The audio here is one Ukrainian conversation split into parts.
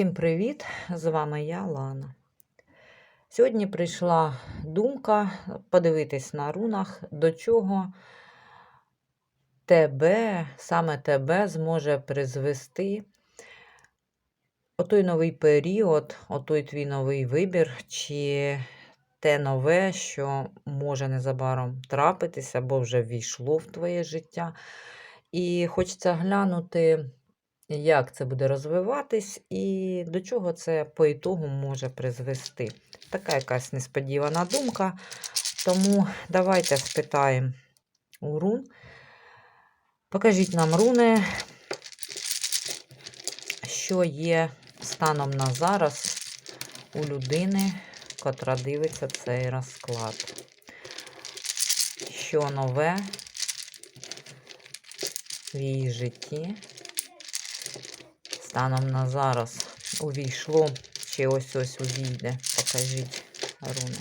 Всім привіт! З вами я, Лана. Сьогодні прийшла думка подивитись на рунах, до чого тебе, саме тебе зможе призвести отой новий період, отой твій новий вибір, чи те нове, що може незабаром трапитися, або вже ввійшло в твоє життя. І хочеться глянути як це буде розвиватись і до чого це по ітогу може призвести. Така якась несподівана думка. Тому давайте спитаємо у рун. Покажіть нам руни, що є станом на зараз у людини, котра дивиться цей розклад. Що нове в її житті станом на зараз увійшло, чи ось ось увійде. Покажіть руни.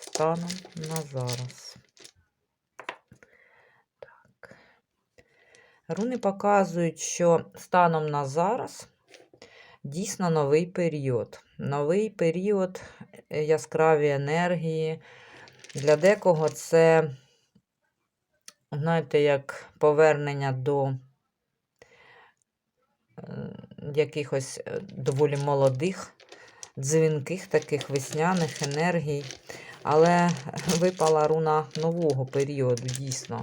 Станом на зараз. Так. Руни показують, що станом на зараз дійсно новий період. Новий період яскраві енергії. Для декого це, знаєте, як повернення до е, якихось е, доволі молодих, дзвінких таких весняних енергій. Але випала руна нового періоду, дійсно.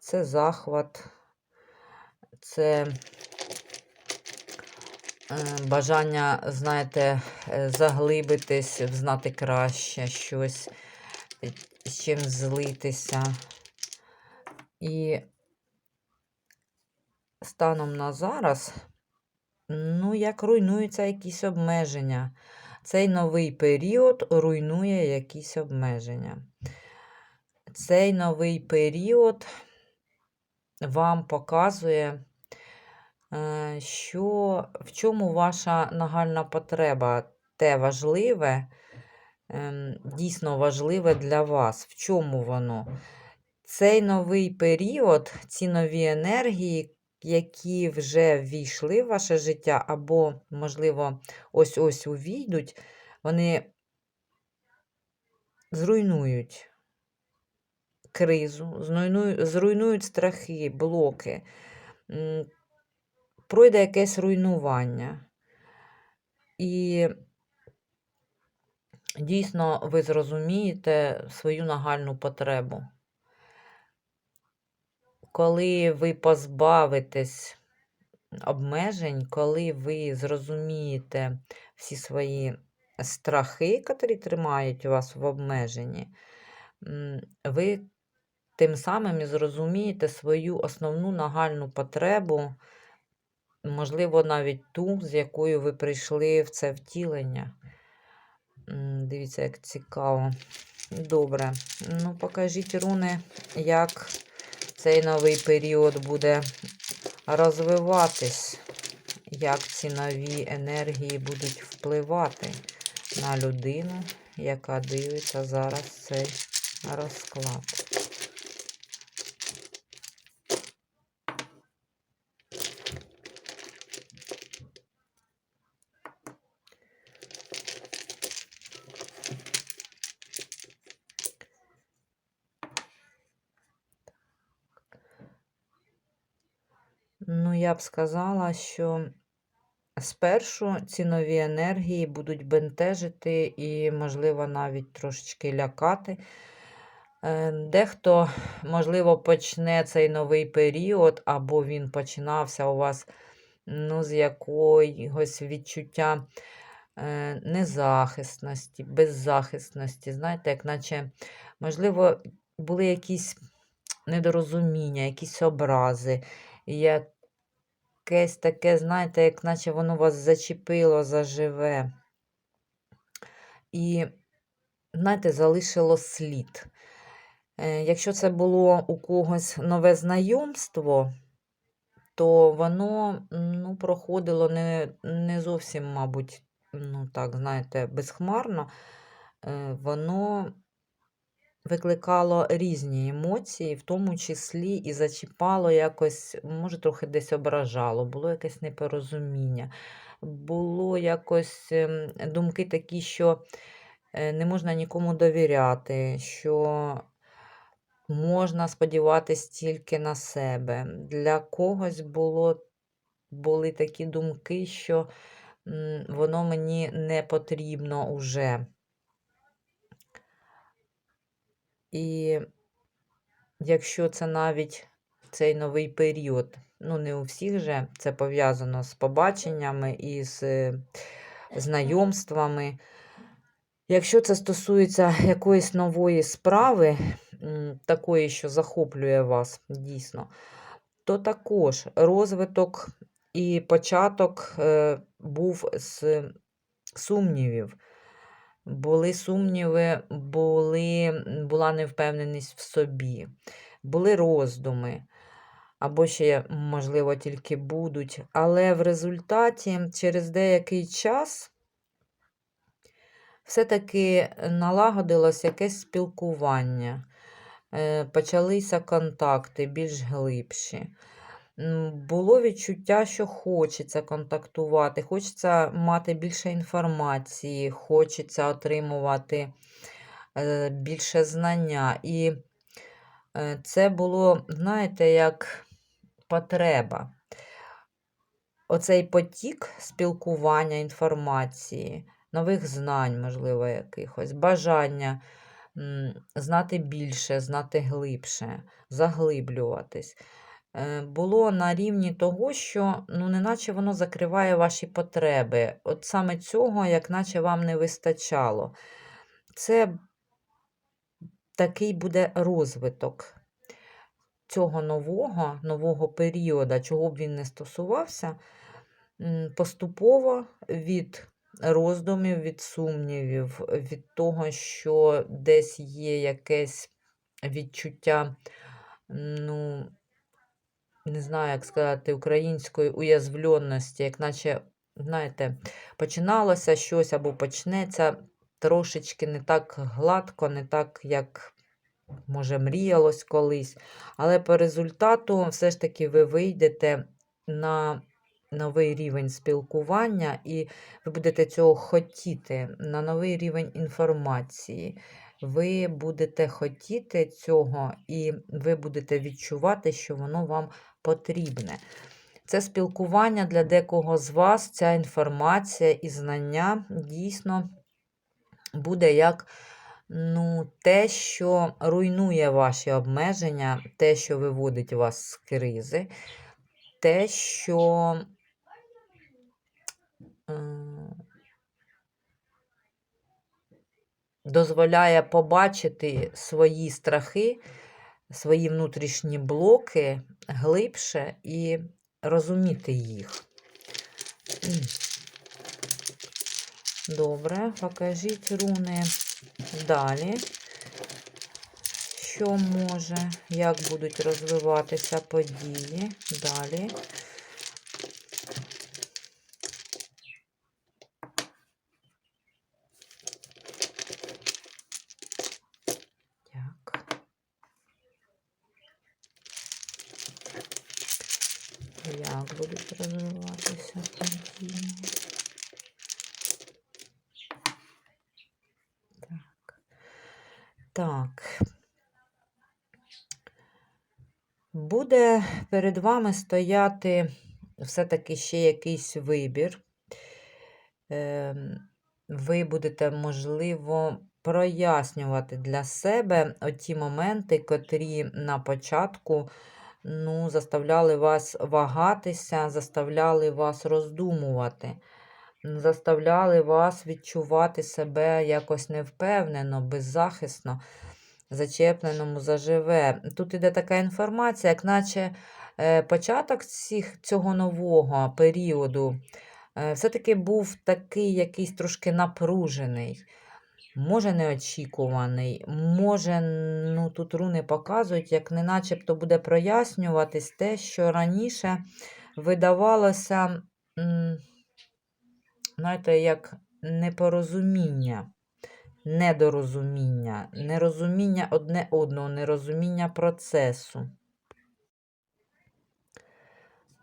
Це захват, це бажання, знаєте, е, заглибитись, взнати краще щось, е, з чим злитися. І станом на зараз, ну, як руйнуються якісь обмеження. Цей новий період руйнує якісь обмеження. Цей новий період вам показує Е, що, в чому ваша нагальна потреба? Те важливе, ем, дійсно важливе для вас. В чому воно? Цей новий період, ці нові енергії, які вже ввійшли в ваше життя, або, можливо, ось-ось увійдуть, вони зруйнують кризу, зруйнують страхи, блоки пройде якесь руйнування. І дійсно ви зрозумієте свою нагальну потребу. Коли ви позбавитесь обмежень, коли ви зрозумієте всі свої страхи, які тримають вас в обмеженні, ви тим самим і зрозумієте свою основну нагальну потребу можливо, навіть ту, з якою ви прийшли в це втілення. Дивіться, як цікаво. Добре. Ну, покажіть, руни, як цей новий період буде розвиватись, як ці нові енергії будуть впливати на людину, яка дивиться зараз цей розклад. Ну, я б сказала, що спершу ці нові енергії будуть бентежити і, можливо, навіть трошечки лякати. Е, дехто, можливо, почне цей новий період, або він починався у вас ну, з якогось відчуття е, незахисності, беззахисності. Знаєте, як наче, можливо, були якісь недорозуміння, якісь образи. як якесь таке, знаєте, як наче воно вас зачепило заживе. І, знаєте, залишило слід. Е, якщо це було у когось нове знайомство, то воно ну, проходило не не зовсім, мабуть, ну так, знаєте, безхмарно. е, воно викликало різні емоції, в тому числі і зачіпало якось, може, трохи десь ображало, було якесь непорозуміння, було якось ем, думки такі, що е, не можна нікому довіряти, що можна сподіватись тільки на себе. Для когось було, були такі думки, що воно мені не потрібно уже. І якщо це навіть цей новий період, ну не у всіх же це пов'язано з побаченнями і з е, знайомствами. Якщо це стосується якоїсь нової справи, такої, що захоплює вас дійсно, то також розвиток і початок е, був з сумнівів. Були сумніви, були, була невпевненість в собі, були роздуми, або ще, можливо, тільки будуть. Але в результаті, через деякий час, все-таки налагодилось якесь спілкування, е, почалися контакти більш глибші. Було відчуття, що хочеться контактувати, хочеться мати більше інформації, хочеться отримувати е, більше знання. І е, це було, знаєте, як потреба. Оцей потік спілкування інформації, нових знань, можливо, якихось, бажання знати більше, знати глибше, заглиблюватись. Е, було на рівні того, що ну, неначе воно закриває ваші потреби. От саме цього, як наче вам не вистачало. Це такий буде розвиток цього нового, нового періоду, чого б він не стосувався, поступово від роздумів, від сумнівів, від того, що десь є якесь відчуття, ну, не знаю, як сказати, української уязвленості, як наче, знаєте, починалося щось або почнеться трошечки не так гладко, не так, як, може, мріялось колись. Але по результату все ж таки ви вийдете на новий рівень спілкування, і ви будете цього хотіти, на новий рівень інформації. Ви будете хотіти цього, і ви будете відчувати, що воно вам потрібне. Це спілкування для декого з вас, ця інформація і знання дійсно буде як ну, те, що руйнує ваші обмеження, те, що виводить вас з кризи, те, що дозволяє побачити свої страхи свої внутрішні блоки глибше і розуміти їх. Добре, покажіть руни далі. Що може, як будуть розвиватися події далі. Як будуть розвиватися події. Так. Так. Буде перед вами стояти все-таки ще якийсь вибір. Ем, ви будете, можливо, прояснювати для себе оті моменти, котрі на початку ну, заставляли вас вагатися, заставляли вас роздумувати, заставляли вас відчувати себе якось невпевнено, беззахисно, зачепленому заживе. Тут іде така інформація, як наче е, початок цих, цього нового періоду. Е, все-таки був такий якийсь трошки напружений може неочікуваний, може, ну тут руни показують, як не начебто буде прояснюватись те, що раніше видавалося, знаєте, як непорозуміння. недорозуміння, нерозуміння одне одного, нерозуміння процесу.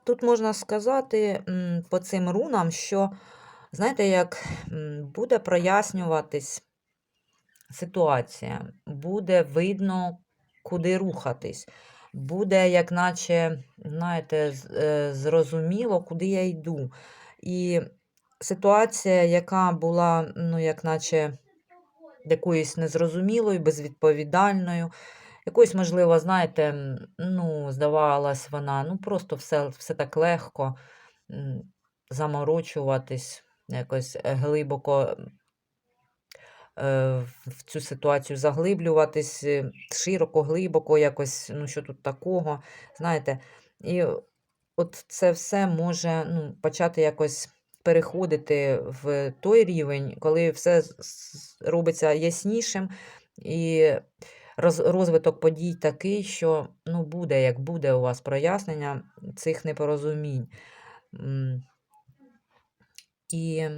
Тут можна сказати по цим рунам, що, знаєте, як буде прояснюватись ситуація, буде видно, куди рухатись, буде, як наче, знаєте, е, зрозуміло, куди я йду. І ситуація, яка була, ну, як наче, якоюсь незрозумілою, безвідповідальною, якоюсь, можливо, знаєте, ну, здавалась вона, ну, просто все, все так легко заморочуватись, якось е, глибоко в цю ситуацію заглиблюватись, е, широко, глибоко, якось, ну, що тут такого, знаєте. І от це все може ну, почати якось переходити в той рівень, коли все робиться яснішим, і розвиток подій такий, що ну, буде, як буде у вас прояснення цих непорозумінь. І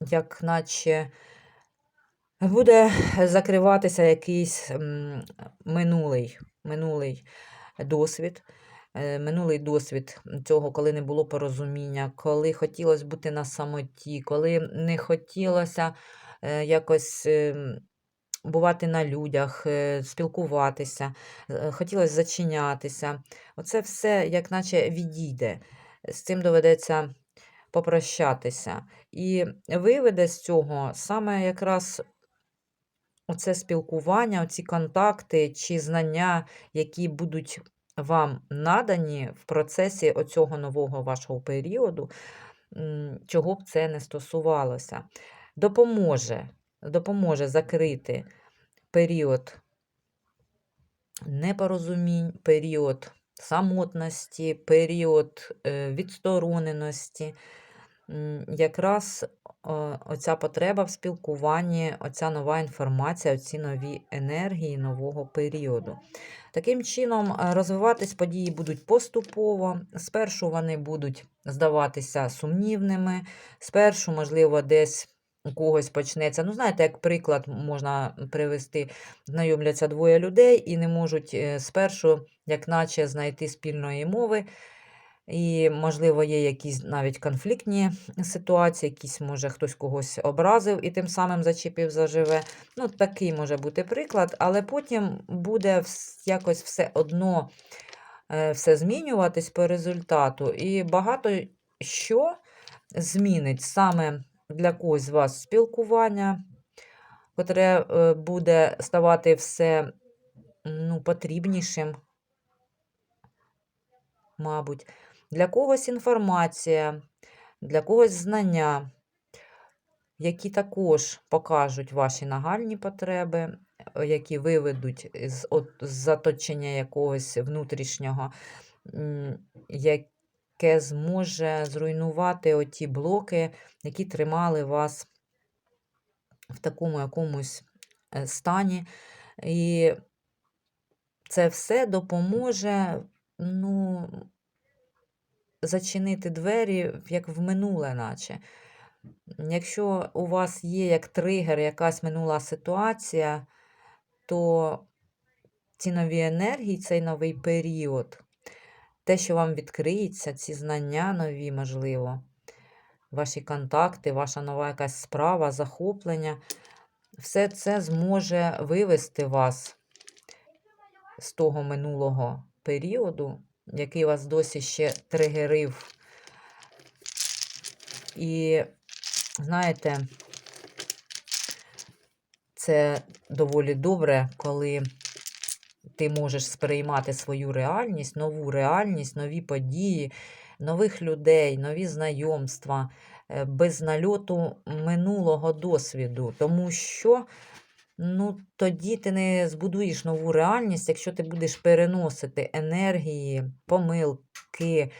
як наче буде закриватися якийсь минулий, минулий досвід. е, Минулий досвід цього, коли не було порозуміння, коли хотілося бути на самоті, коли не хотілося е, якось ем, бувати на людях, е, спілкуватися, е, хотілося зачинятися. Оце все, як наче відійде. З цим доведеться попрощатися. І виведе з цього саме якраз оце спілкування, оці контакти чи знання, які будуть вам надані в процесі оцього нового вашого періоду, чого б це не стосувалося. Допоможе, допоможе закрити період непорозумінь, період самотності, період е, відстороненості. Якраз оця потреба в спілкуванні, оця нова інформація, оці нові енергії нового періоду. Таким чином, е, розвиватись події будуть поступово. Спершу вони будуть здаватися сумнівними, спершу, можливо, десь у когось почнеться. Ну, знаєте, як приклад можна привести, знайомляться двоє людей і не можуть е, спершу, як наче, знайти спільної мови. І, можливо, є якісь навіть конфліктні ситуації, якісь, може, хтось когось образив і тим самим зачепив заживе. Ну, такий може бути приклад, але потім буде якось все одно е, все змінюватись по результату. І багато що змінить саме для когось з вас спілкування, котре е, буде ставати все ну, потрібнішим, мабуть. Для когось інформація, для когось знання, які також покажуть ваші нагальні потреби, які виведуть з, от, з заточення якогось внутрішнього, яке зможе зруйнувати оті блоки, які тримали вас в такому якомусь е, стані. І це все допоможе, ну, зачинити двері, як в минуле, наче. Якщо у вас є як тригер якась минула ситуація, то ці нові енергії, цей новий період, те, що вам відкриється, ці знання нові, можливо, ваші контакти, ваша нова якась справа, захоплення, все це зможе вивести вас з того минулого періоду, який вас досі ще тригерив. І знаєте, це доволі добре, коли ти можеш сприймати свою реальність, нову реальність, нові події, нових людей, нові знайомства е, без нальоту минулого досвіду. Тому що ну, тоді ти не збудуєш нову реальність, якщо ти будеш переносити енергії, помилки,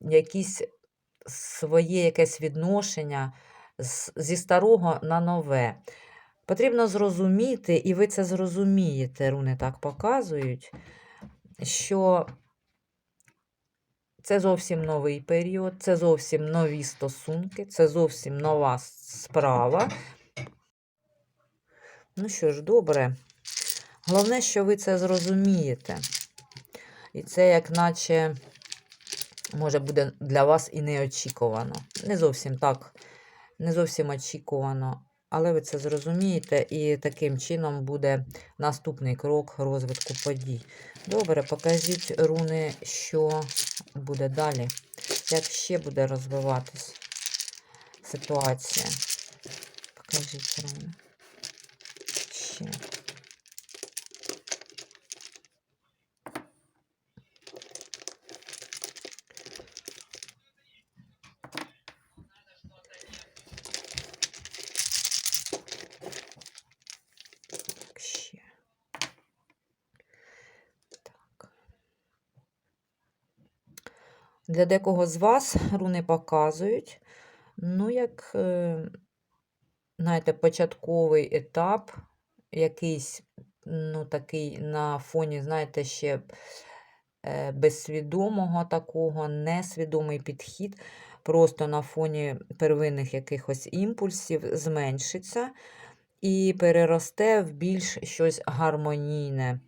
якісь своє якесь відношення зі старого на нове. Потрібно зрозуміти, і ви це зрозумієте, руни так показують, що це зовсім новий період, це зовсім нові стосунки, це зовсім нова справа. Ну що ж, добре. Головне, що ви це зрозумієте. І це, як наче, може, буде для вас і неочікувано. Не зовсім так, не зовсім очікувано. Але ви це зрозумієте, і таким чином буде наступний крок розвитку подій. Добре, покажіть руни, що буде далі. Як ще буде розвиватись ситуація? Покажіть руни. Так. Для декого з вас руни показують, ну, як, е, знаєте, початковий етап, якийсь, ну, такий на фоні, знаєте, ще е, безсвідомого такого, несвідомий підхід, просто на фоні первинних якихось імпульсів зменшиться і переросте в більш щось гармонійне.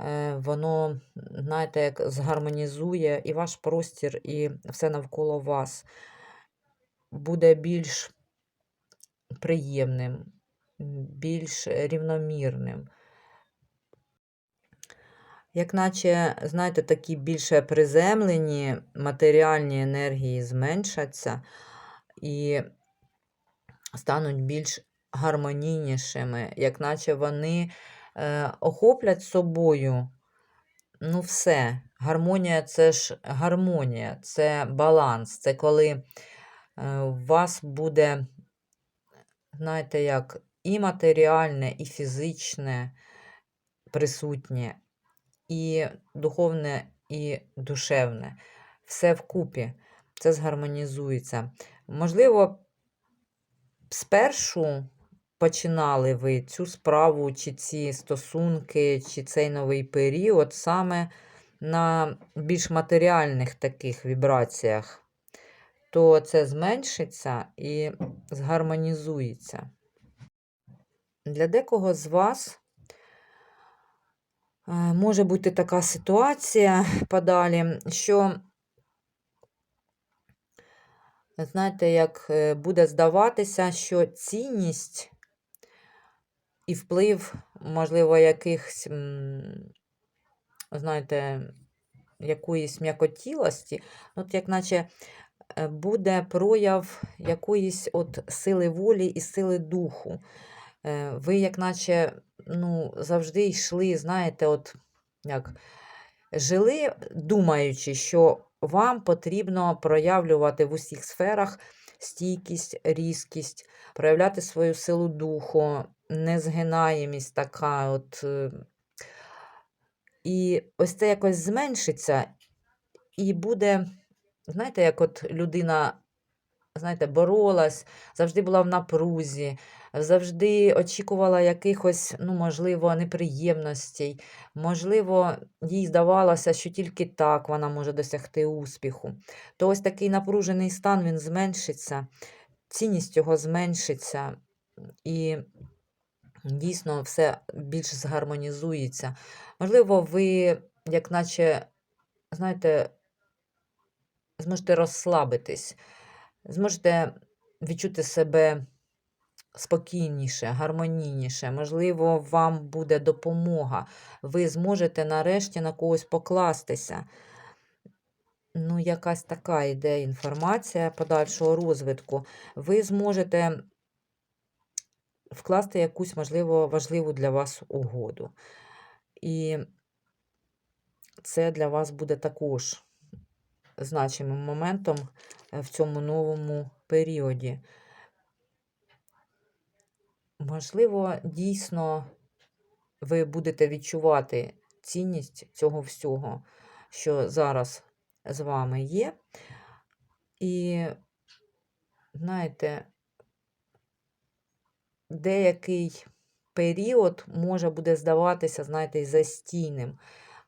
Е, Воно, знаєте, як згармонізує і ваш простір, і все навколо вас буде більш приємним, більш рівномірним. Як наче, знаєте, такі більше приземлені матеріальні енергії зменшаться і стануть більш гармонійнішими, як наче вони е, охоплять собою ну все. Гармонія це ж гармонія, це баланс. Це коли е, у вас буде, знаєте, як і матеріальне, і фізичне присутнє, і духовне, і душевне. Все вкупі. Це згармонізується. Можливо, спершу починали ви цю справу, чи ці стосунки, чи цей новий період саме на більш матеріальних таких вібраціях, то це зменшиться і згармонізується. Для декого з вас е, може бути така ситуація подалі, що знаєте, як е, буде здаватися, що цінність і вплив, можливо, якихось, знаєте, якоїсь м'якотілості, от як наче е, буде прояв якоїсь от сили волі і сили духу. Е, Ви, як наче, ну, завжди йшли, знаєте, от як жили, думаючи, що вам потрібно проявлювати в усіх сферах стійкість, різкість, проявляти свою силу духу, незгинаємість така. от. е, І ось це якось зменшиться, і буде, знаєте, як от людина, знаєте, боролась, завжди була в напрузі, завжди очікувала якихось, ну, можливо, неприємностей. Можливо, їй здавалося, що тільки так вона може досягти успіху. То ось такий напружений стан він зменшиться, цінність його зменшиться, і дійсно все більш згармонізується. Можливо, ви, як наче, знаєте, зможете розслабитись, зможете відчути себе спокійніше, гармонійніше. Можливо, вам буде допомога. Ви зможете нарешті на когось покластися. Ну, якась така йде інформація подальшого розвитку. Ви зможете вкласти якусь, можливо, важливу для вас угоду. І це для вас буде також значимим моментом в цьому новому періоді. Можливо, дійсно ви будете відчувати цінність цього всього, що зараз з вами є. І, знаєте, деякий період може буде здаватися, знаєте, застійним.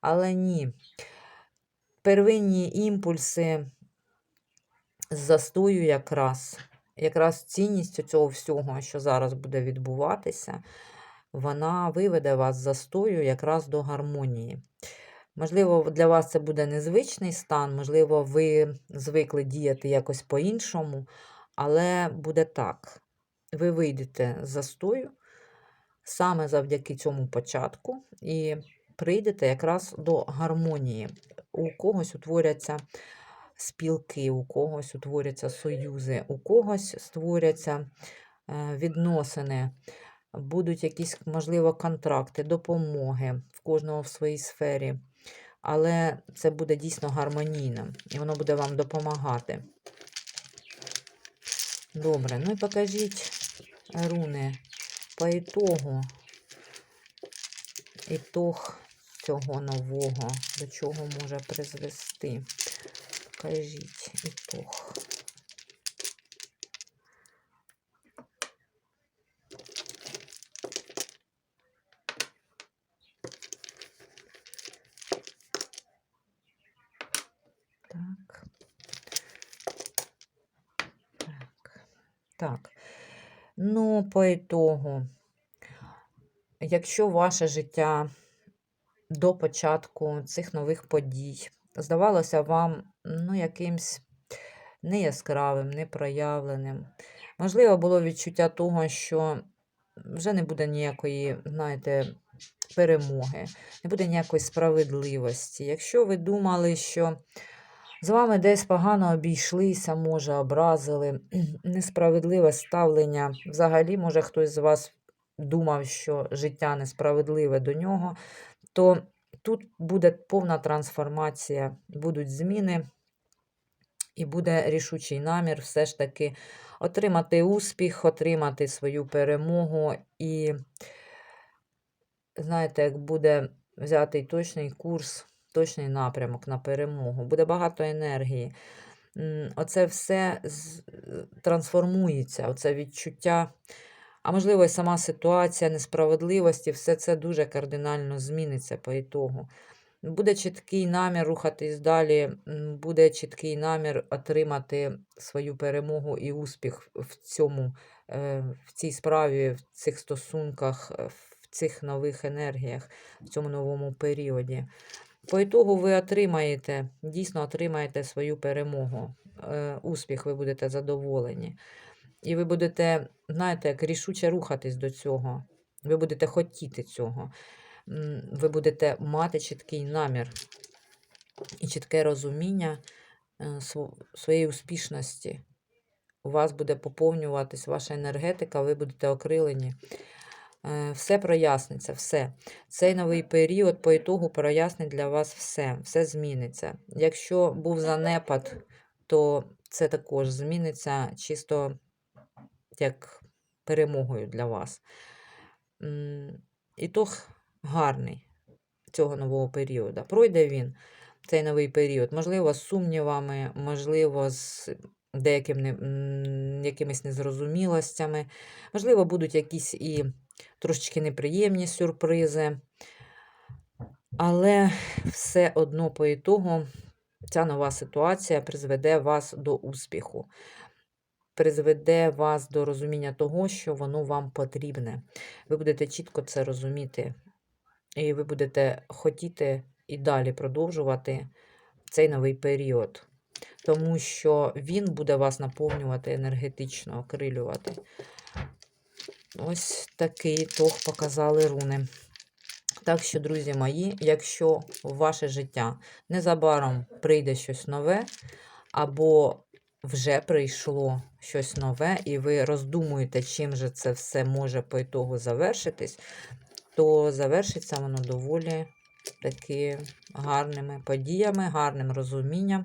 Але ні. Первинні імпульси з застою якраз, якраз цінністю цього всього, що зараз буде відбуватися, вона виведе вас з застою якраз до гармонії. Можливо, для вас це буде незвичний стан, можливо, ви звикли діяти якось по-іншому, але буде так. Ви вийдете з застою саме завдяки цьому початку і прийдете якраз до гармонії. У когось утворяться спілки, у когось утворяться союзи, у когось створяться е, відносини, будуть якісь, можливо, контракти, допомоги в кожного в своїй сфері. Але це буде дійсно гармонійним і воно буде вам допомагати. Добре, ну і покажіть руни по ітогу. Ітог цього нового, до чого може призвести. Покажіть ітог. Так. Так. Так. Ну, по ітогу, якщо ваше життя до початку цих нових подій здавалося вам ну, якимсь неяскравим, непроявленим, можливо, було відчуття того, що вже не буде ніякої, знаєте, перемоги, не буде ніякої справедливості. Якщо ви думали, що з вами десь погано обійшлися, може, образили, несправедливе ставлення. Взагалі, може, хтось з вас думав, що життя несправедливе до нього, то тут буде повна трансформація, будуть зміни, і буде рішучий намір все ж таки отримати успіх, отримати свою перемогу. І, знаєте, як буде взятий точний курс точний напрямок на перемогу, буде багато енергії. Оце все трансформується, оце відчуття, а можливо, і сама ситуація несправедливості, все це дуже кардинально зміниться по ітогу. Буде чіткий намір рухатись далі, буде чіткий намір отримати свою перемогу і успіх в цьому, е, в цій справі, в цих стосунках, в цих нових енергіях, в цьому новому періоді. По ітогу ви отримаєте, дійсно отримаєте свою перемогу. Е, успіх, ви будете задоволені. І ви будете, знаєте, як рішуче рухатись до цього. Ви будете хотіти цього. Ви будете мати чіткий намір і чітке розуміння е, своєї успішності. У вас буде поповнюватись ваша енергетика, ви будете окрилені. Е, все проясниться, все. Цей новий період по ітогу прояснить для вас все, все зміниться. Якщо був занепад, то це також зміниться чисто як перемогою для вас. Ітог гарний цього нового періоду. Пройде він, цей новий період, можливо, з сумнівами, можливо, з деякими якимись незрозумілостями, можливо, будуть якісь і трошечки неприємні сюрпризи. Але все одно по ітогу ця нова ситуація призведе вас до успіху, призведе вас до розуміння того, що воно вам потрібне. Ви будете чітко це розуміти, і ви будете хотіти і далі продовжувати цей новий період. Тому що він буде вас наповнювати енергетично, окрилювати. Ось такий тог показали руни. Так що, друзі мої, якщо в ваше життя незабаром прийде щось нове, або вже прийшло щось нове, і ви роздумуєте, чим же це все може по ітогу завершитись, то завершиться воно доволі таки гарними подіями, гарним розумінням.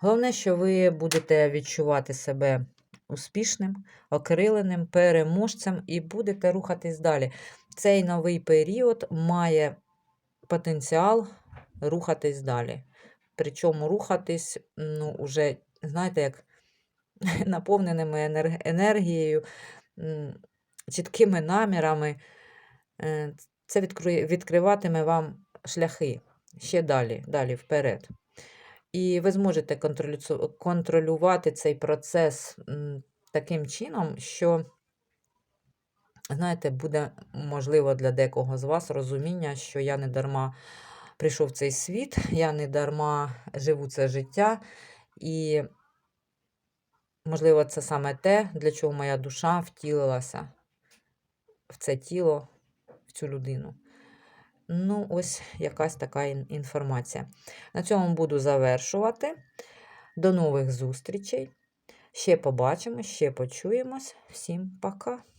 Головне, що ви будете відчувати себе успішним, окриленим, переможцем і будете рухатись далі. Цей новий період має потенціал рухатись далі. Причому рухатись, ну, уже, знаєте, як наповненими енергією, чіткими намірами. Е, це відкриватиме вам шляхи ще далі, далі вперед. І ви зможете контролювати цей процес таким чином, що знаєте, буде можливо для декого з вас розуміння, що я не дарма прийшов в цей світ, я не дарма живу це життя. І, можливо, це саме те, для чого моя душа втілилася в це тіло, в цю людину. Ну, ось якась така інформація. На цьому буду завершувати. До нових зустрічей. Ще побачимо, ще почуємось. Всім пока!